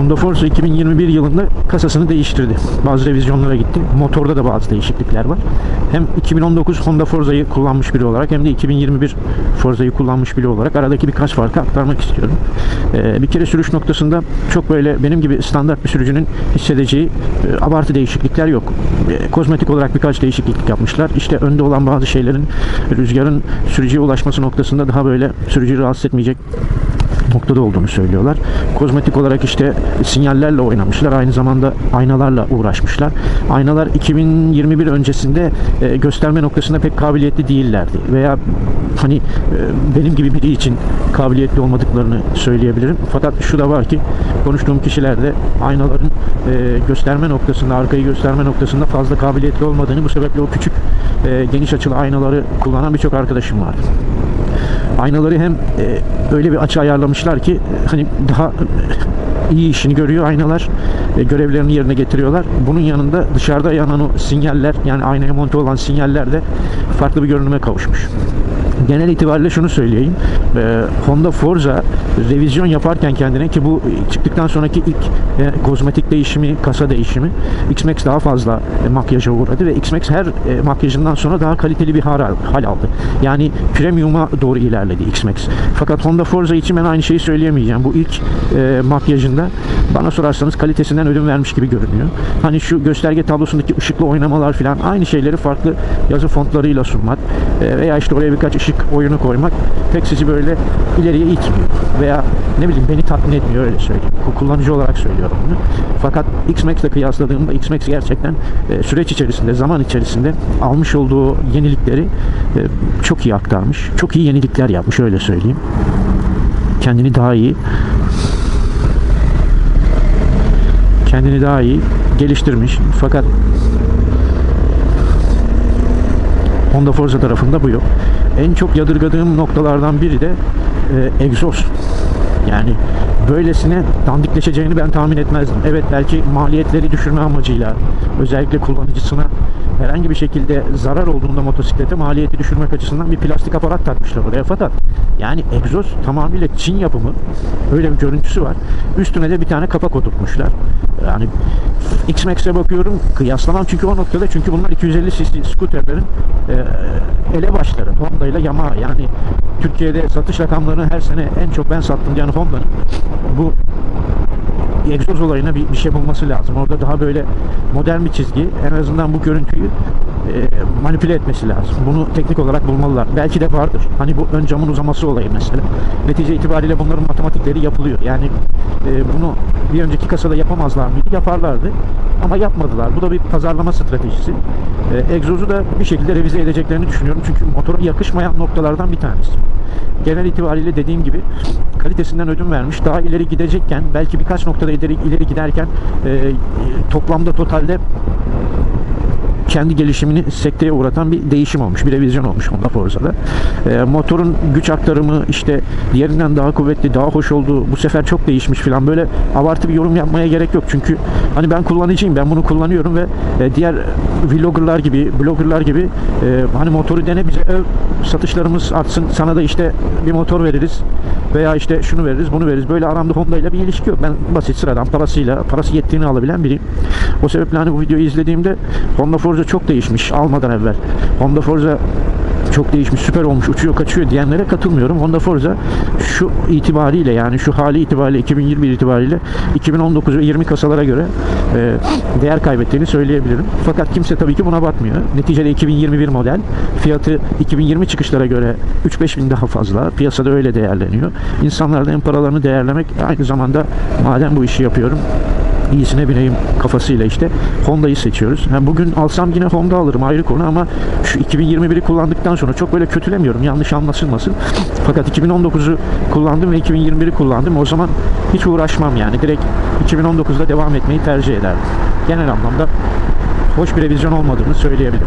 Honda Forza 2021 yılında kasasını değiştirdi. Bazı revizyonlara gitti. Motorda da bazı değişiklikler var. Hem 2019 Honda Forza'yı kullanmış biri olarak hem de 2021 Forza'yı kullanmış biri olarak aradaki birkaç farkı aktarmak istiyorum. Ee, bir kere sürüş noktasında çok böyle benim gibi standart bir sürücünün hissedeceği e, abartı değişiklikler yok. E, kozmetik olarak birkaç değişiklik yapmışlar. İşte önde olan bazı şeylerin rüzgarın sürücüye ulaşması noktasında daha böyle sürücüyü rahatsız etmeyecek noktada olduğunu söylüyorlar. Kozmetik olarak işte sinyallerle oynamışlar. Aynı zamanda aynalarla uğraşmışlar. Aynalar 2021 öncesinde e, gösterme noktasında pek kabiliyetli değillerdi. Veya hani e, benim gibi biri için kabiliyetli olmadıklarını söyleyebilirim. Fakat şu da var ki konuştuğum kişilerde aynaların e, gösterme noktasında, arkayı gösterme noktasında fazla kabiliyetli olmadığını bu sebeple o küçük geniş açılı aynaları kullanan birçok arkadaşım vardı aynaları hem e, öyle bir açı ayarlamışlar ki hani daha iyi işini görüyor aynalar e, görevlerini yerine getiriyorlar. Bunun yanında dışarıda yanan o sinyaller yani aynaya monte olan sinyaller de farklı bir görünüme kavuşmuş. Genel itibariyle şunu söyleyeyim. E, Honda Forza revizyon yaparken kendine ki bu çıktıktan sonraki ilk e, kozmetik değişimi, kasa değişimi X-Max daha fazla e, makyaja uğradı ve X-Max her e, makyajından sonra daha kaliteli bir hal, hal aldı. Yani premium'a doğru ilerledi X-Max. Fakat Honda Forza için ben aynı şeyi söyleyemeyeceğim. Bu ilk e, makyajında bana sorarsanız kalitesinden ödün vermiş gibi görünüyor. Hani şu gösterge tablosundaki ışıklı oynamalar falan aynı şeyleri farklı yazı fontlarıyla sunmak e, veya işte oraya birkaç ışık oyunu koymak pek sizi böyle ileriye itmiyor. Veya ne bileyim beni tatmin etmiyor öyle söyleyeyim. Ku- Kullanıcı olarak söylüyorum bunu. Fakat X-Max ile kıyasladığımda X-Max gerçekten e, süreç içerisinde, zaman içerisinde almış olduğu yenilikleri e, çok iyi aktarmış. Çok iyi yenilikler yapmış öyle söyleyeyim. Kendini daha iyi kendini daha iyi geliştirmiş. Fakat Honda Forza tarafında bu yok. En çok yadırgadığım noktalardan biri de e, egzoz. Yani böylesine dandikleşeceğini ben tahmin etmezdim. Evet belki maliyetleri düşürme amacıyla özellikle kullanıcısına herhangi bir şekilde zarar olduğunda motosiklete maliyeti düşürmek açısından bir plastik aparat takmışlar oraya. Fakat yani egzoz tamamıyla Çin yapımı. Öyle bir görüntüsü var. Üstüne de bir tane kapak oturtmuşlar. Yani X-Max'e bakıyorum kıyaslamam çünkü o noktada çünkü bunlar 250 cc scooterlerin e, elebaşları Honda ile Yamaha yani Türkiye'de satış rakamlarını her sene en çok ben sattım yani Honda'nın bu egzoz olayına bir, bir şey bulması lazım. Orada daha böyle modern bir çizgi en azından bu görüntüyü e, manipüle etmesi lazım. Bunu teknik olarak bulmalılar. Belki de vardır. Hani bu ön camın uzaması olayı mesela. Netice itibariyle bunların matematikleri yapılıyor. Yani e, bunu bir önceki kasada yapamazlar mıydı? Yaparlardı. Ama yapmadılar. Bu da bir pazarlama stratejisi. E, egzozu da bir şekilde revize edeceklerini düşünüyorum. Çünkü motora yakışmayan noktalardan bir tanesi. Genel itibariyle dediğim gibi kalitesinden ödün vermiş. Daha ileri gidecekken belki birkaç noktada ileri, ileri giderken e, e, toplamda totalde kendi gelişimini sekteye uğratan bir değişim olmuş. Bir revizyon olmuş Honda Forza'da. E, motorun güç aktarımı işte diğerinden daha kuvvetli, daha hoş olduğu bu sefer çok değişmiş falan. Böyle abartı bir yorum yapmaya gerek yok. Çünkü hani ben kullanıcıyım. Ben bunu kullanıyorum ve e, diğer vloggerlar gibi, bloggerlar gibi e, hani motoru dene bize öv, satışlarımız artsın. Sana da işte bir motor veririz veya işte şunu veririz, bunu veririz. Böyle aramda Honda ile bir ilişki yok. Ben basit sıradan parasıyla, parası yettiğini alabilen biriyim. O sebeple hani bu videoyu izlediğimde Honda Forza çok değişmiş almadan evvel. Honda Forza çok değişmiş, süper olmuş, uçuyor, kaçıyor diyenlere katılmıyorum. Honda Forza şu itibariyle yani şu hali itibariyle 2021 itibariyle 2019 ve 20 kasalara göre e, değer kaybettiğini söyleyebilirim. Fakat kimse tabii ki buna bakmıyor. Neticede 2021 model. Fiyatı 2020 çıkışlara göre 3-5 bin daha fazla. Piyasada öyle değerleniyor. İnsanlar da hem paralarını değerlemek aynı zamanda madem bu işi yapıyorum iyisine bineyim kafasıyla işte Honda'yı seçiyoruz. Yani bugün alsam yine Honda alırım ayrı konu ama şu 2021'i kullandıktan sonra çok böyle kötülemiyorum yanlış anlaşılmasın. Fakat 2019'u kullandım ve 2021'i kullandım. O zaman hiç uğraşmam yani. Direkt 2019'da devam etmeyi tercih ederdim. Genel anlamda hoş bir revizyon olmadığını söyleyebilirim.